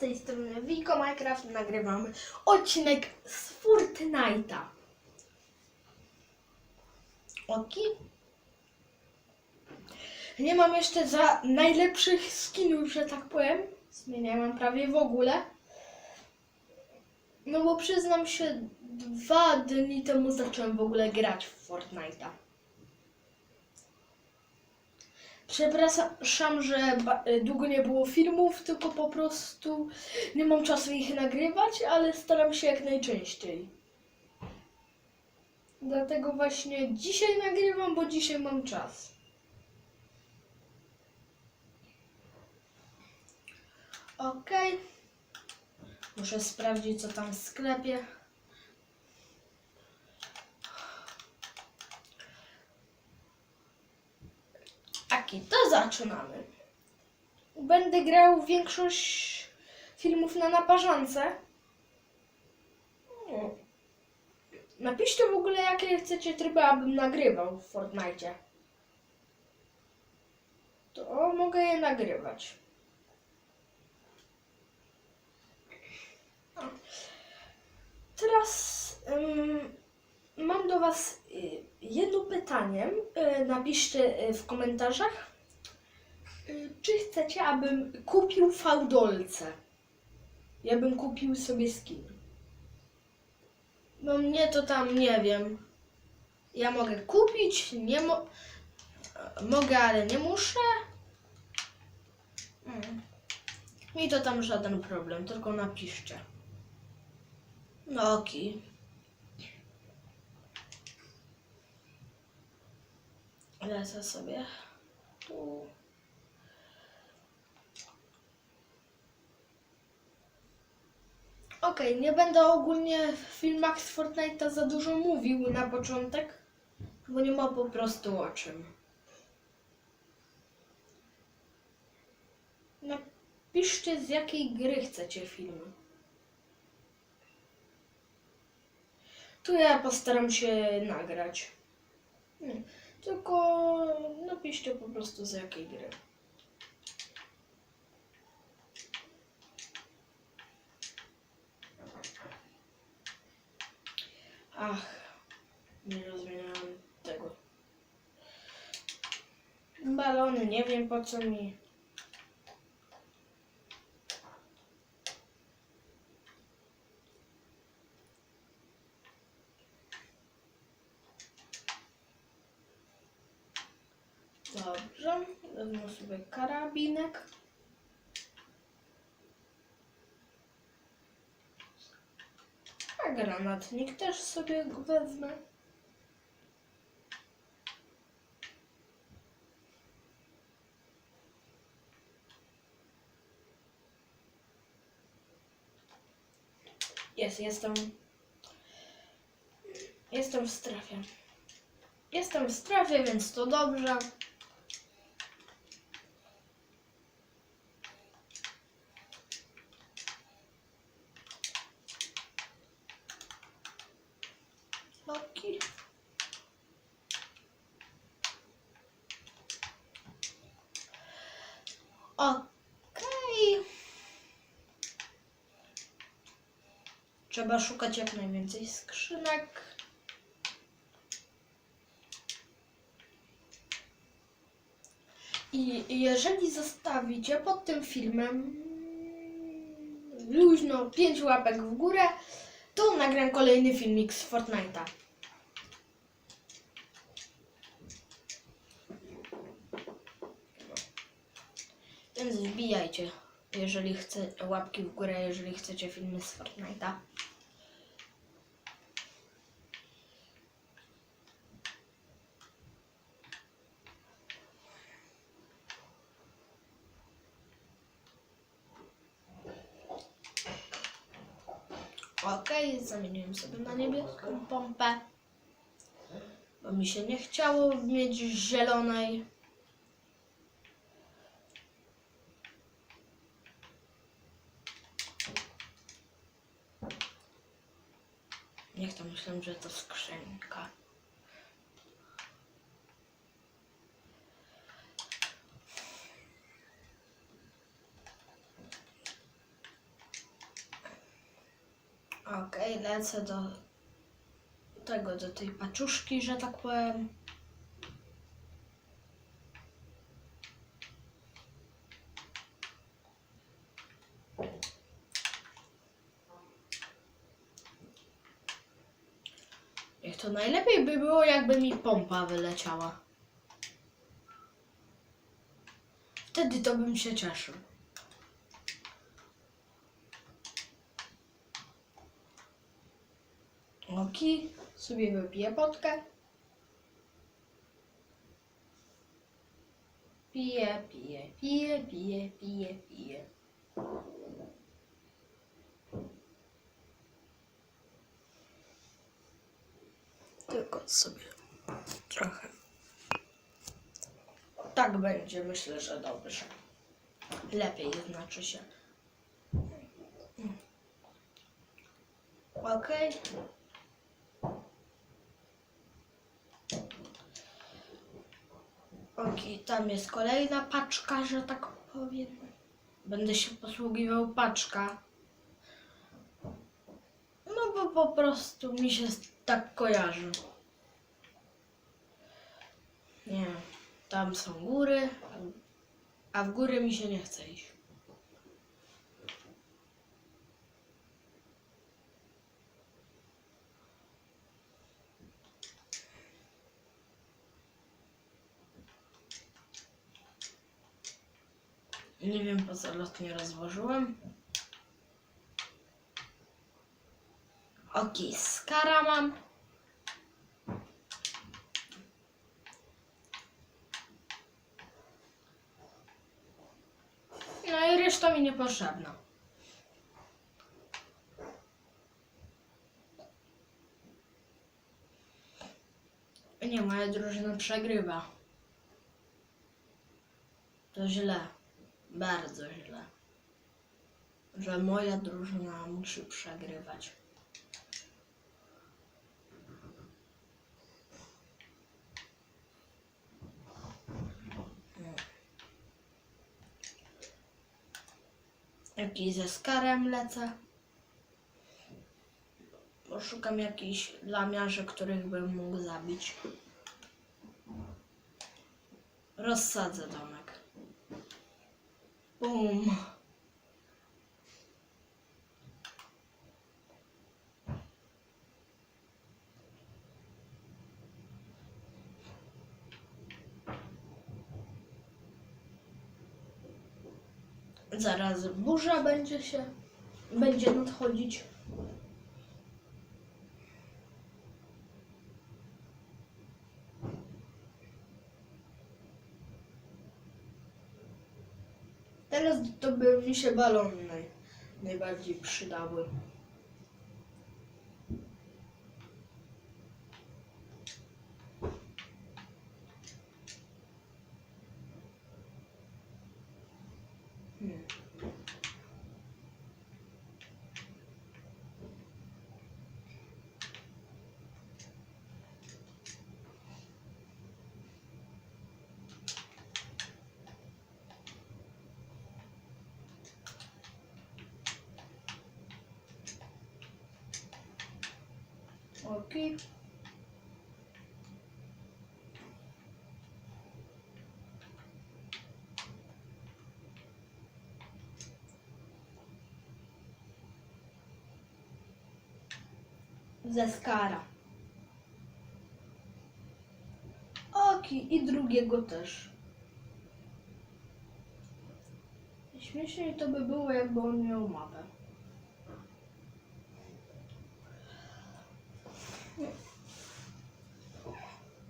tej strony Wiko Minecraft nagrywamy odcinek z Fortnite'a. Oki? Nie mam jeszcze za najlepszych skinów, że tak powiem. Zmieniałem prawie w ogóle. No bo przyznam się, dwa dni temu zacząłem w ogóle grać w Fortnite'a. Przepraszam, że y, długo nie było filmów, tylko po prostu nie mam czasu ich nagrywać, ale staram się jak najczęściej. Dlatego właśnie dzisiaj nagrywam, bo dzisiaj mam czas. Ok. Muszę sprawdzić, co tam w sklepie. To zaczynamy. Będę grał większość filmów na naparzance. Napiszcie w ogóle, jakie chcecie tryby, abym nagrywał w Fortnite. To mogę je nagrywać. Teraz ym, mam do Was y, jedno pytanie. Y, napiszcie y, w komentarzach, y, czy chcecie, abym kupił fałdolce. Ja bym kupił sobie skin. No mnie to tam nie wiem. Ja mogę kupić, nie mo... e, mogę, ale nie muszę. Mm. Mi to tam żaden problem, tylko napiszcie. No oki. Lecę sobie tu. Okej, nie będę ogólnie w filmach z Fortnite'a za dużo mówił na początek, bo nie ma po prostu o czym. Napiszcie z jakiej gry chcecie film. Tu ja postaram się nagrać. Nie, tylko napiszcie po prostu z jakiej gry. Ach, nie rozumiem tego. Balony, nie wiem po co mi. Dobrze, wezmę sobie karabinek. A granatnik też sobie wezmę. Jest, jestem. Jestem w strefie. Jestem w strefie, więc to dobrze. Oki. Okej. Trzeba szukać jak najwięcej skrzynek. I jeżeli zostawicie pod tym filmem luźno 5 łapek w górę, to nagram kolejny filmik z Fortnite'a. Więc jeżeli chce, łapki w górę, jeżeli chcecie filmy z Fortnite'a. Okej, zamieniłem sobie na niebieską pompę. Bo mi się nie chciało mieć zielonej. tym, że to skrzynka. Okej, okay, lecę do tego, do tej paczuszki, że tak powiem. Najlepiej by było, jakby mi pompa wyleciała. Wtedy to bym się cieszył. Oki, sobie wypiję potkę. Piję, piję, piję, piję, piję, piję. Tylko sobie trochę. Tak będzie, myślę, że dobrze. Lepiej znaczy się. Okej. Okej, tam jest kolejna paczka, że tak powiem. Będę się posługiwał paczka. Po prostu mi się tak kojarzy. Nie, tam są góry, a w góry mi się nie chce iść. Nie wiem po co lotnie rozłożyłem. Okej, skara mam. No i reszta mi niepotrzebna. Nie, moja drużyna przegrywa. To źle. Bardzo źle. Że moja drużyna musi przegrywać. Jakiś ze skarem lecę. Poszukam jakichś lamiarzy, których bym mógł zabić. Rozsadzę domek. Bum. Zaraz burza będzie się, będzie nadchodzić. Teraz to by mi się balony naj, najbardziej przydały. Hmm. Okej. Ze skara. Oki i drugiego też. Śmieszniej to by było, jakby on miał mapę.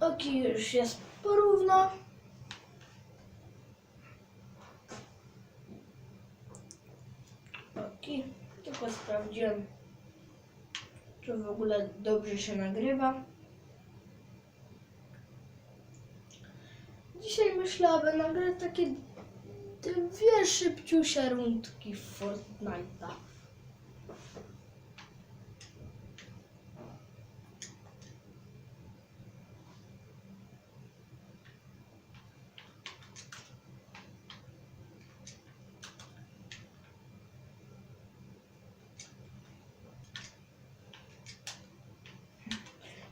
Oki już jest porówno. Oki, tylko sprawdziłem, czy w ogóle dobrze się nagrywa. Dzisiaj myślę, aby nagrać takie dwie szybciusie rundki w Fortnite'a.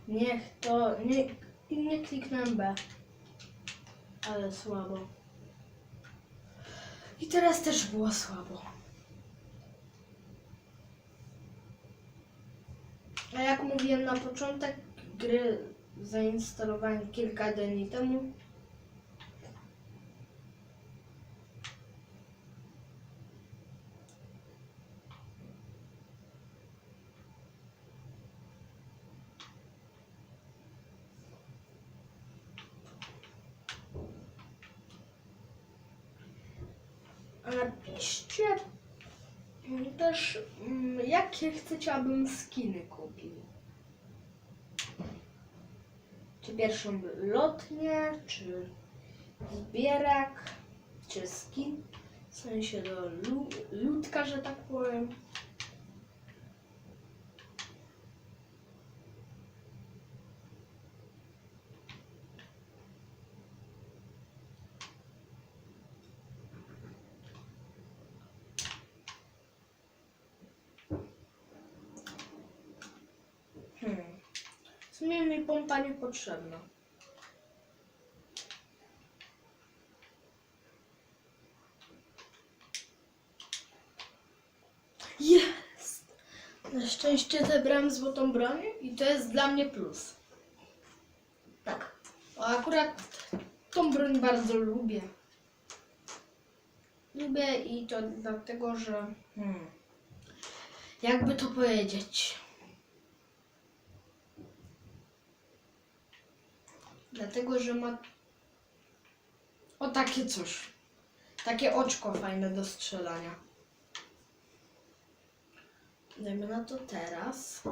Niech to. Nie, nie kliknę B. Ale słabo. I teraz też było słabo. A jak mówiłem na początek gry zainstalowałem kilka dni temu. A napiszcie mm, też, jakie chcecie, abym skiny kupił. Czy pierwszą lotnię, czy zbierak, czy skin. W sensie do lu- ludka, że tak powiem. Hmm. W sumie mi pompa niepotrzebna. Jest! Na szczęście zebrałem złotą broń i to jest dla mnie plus. Tak. A akurat tą broń bardzo lubię. Lubię i to dlatego, że... Hmm, jakby to powiedzieć... Dlatego, że ma o takie coś. Takie oczko fajne do strzelania. Dajmy na to teraz.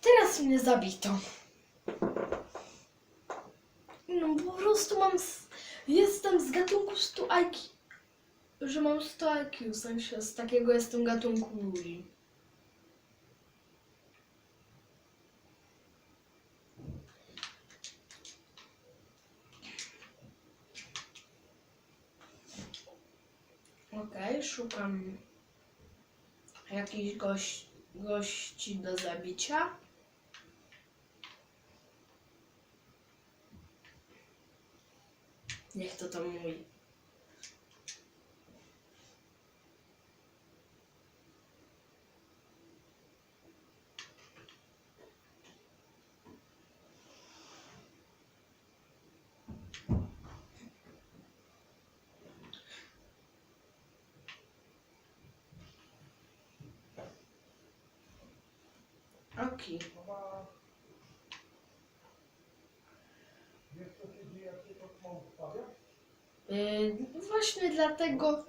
Teraz mnie zabito. No po prostu mam. Z... Jestem z gatunku 100 IQ. Że mam 100 IQ, w sensie z takiego jestem gatunku ludzi. Okej, szukam jakichś goś, gości do zabicia. Niech to to mój. Okej. Wiesz co się dzieje, jak się to smog stawia? Yy, właśnie dlatego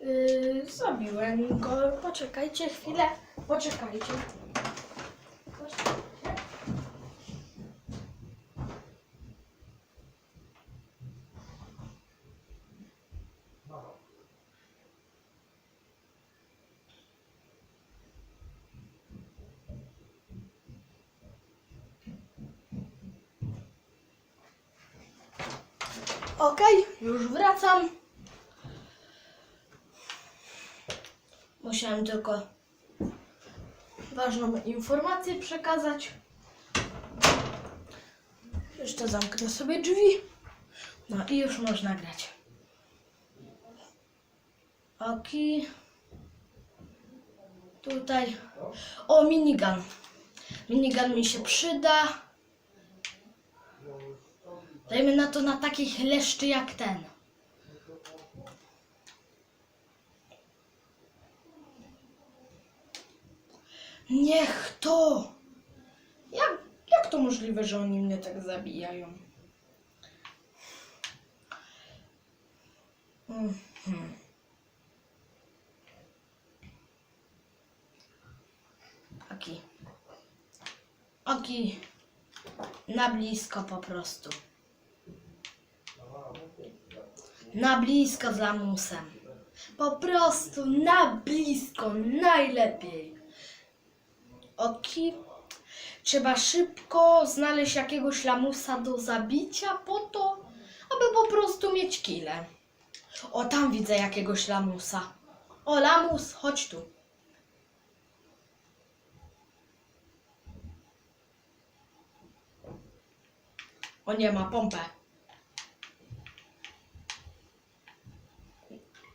yy, zabiłem go. Poczekajcie chwilę. Poczekajcie. Poczekajcie. Dobra. Okej, już wracam. Tylko ważną informację przekazać. Jeszcze zamknę sobie drzwi. No i już można grać. Oki. Tutaj. O, minigun. Minigun mi się przyda. Dajmy na to na takich leszczy jak ten. Niech to! Jak, jak to możliwe, że oni mnie tak zabijają? Mhm. Aki. Aki. Na blisko po prostu. Na blisko z lamusem. Po prostu na blisko, najlepiej oki. Trzeba szybko znaleźć jakiegoś lamusa do zabicia po to, aby po prostu mieć kile. O, tam widzę jakiegoś lamusa. O, lamus, chodź tu. O nie, ma pompę.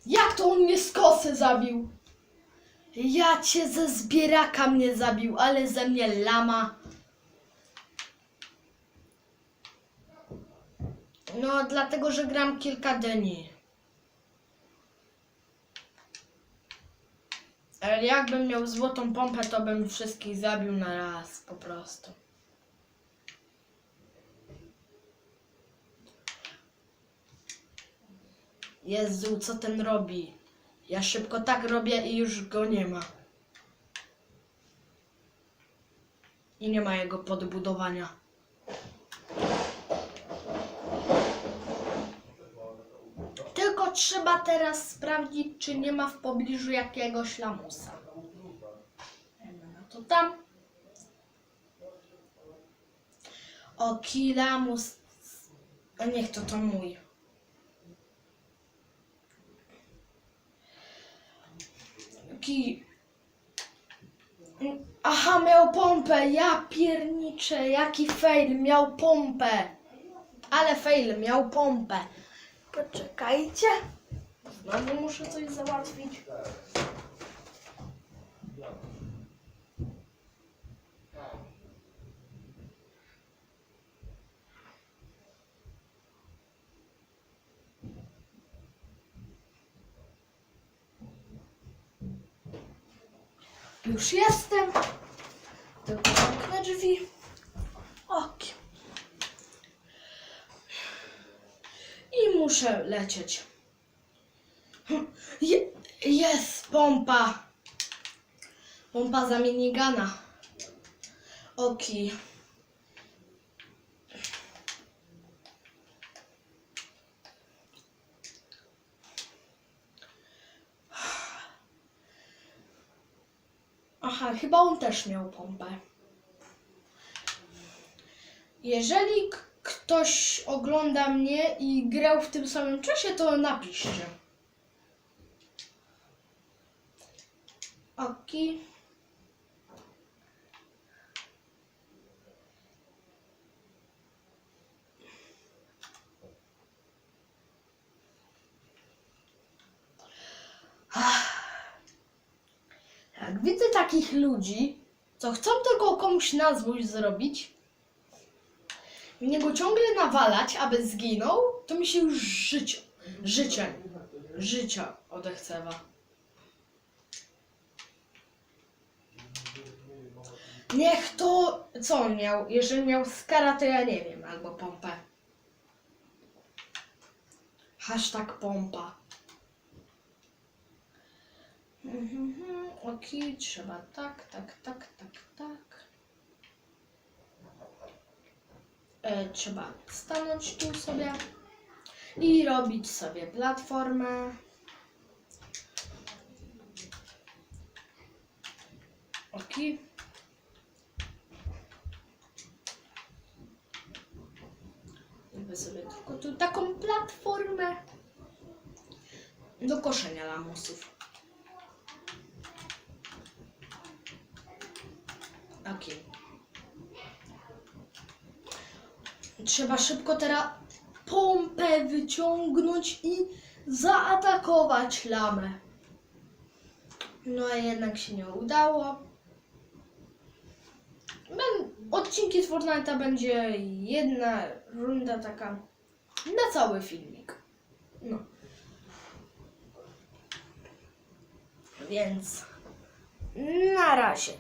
Jak to on mnie z kosy zabił? Ja cię ze zbieraka mnie zabił, ale ze mnie lama. No, dlatego, że gram kilka dni. Ale jakbym miał złotą pompę, to bym wszystkich zabił na raz, po prostu. Jezu, co ten robi? Ja szybko tak robię i już go nie ma. I nie ma jego podbudowania. Tylko trzeba teraz sprawdzić, czy nie ma w pobliżu jakiegoś lamusa. No to tam. O, kilamus. A niech to to mój. Aha, miał pompę. Ja pierniczę, jaki fail. Miał pompę. Ale fail, miał pompę. Poczekajcie. Znowu muszę coś załatwić. Już jestem. Tylko zamknę drzwi. Ok. I muszę lecieć. Je, jest pompa. Pompa za minigana. Oki. Aha, chyba on też miał pompę. Jeżeli ktoś ogląda mnie i grał w tym samym czasie, to napiszcie. Oki. Jak widzę takich ludzi, co chcą tylko komuś na złość zrobić, i mnie go ciągle nawalać, aby zginął, to mi się już życie, życie, życia odechcewa. Niech to, co on miał? Jeżeli miał skara, to ja nie wiem, albo pompę. Hashtag pompa. Mhm, Okej, trzeba tak, tak, tak, tak, tak. E, trzeba stanąć tu sobie i robić sobie platformę. Okej. Zrobię sobie tylko tu taką platformę do koszenia lamusów. Okej. Trzeba szybko teraz pompę wyciągnąć i zaatakować lamę. No a jednak się nie udało. Ben- Odcinki z Fortnite'a będzie jedna runda taka na cały filmik. No. Więc na razie.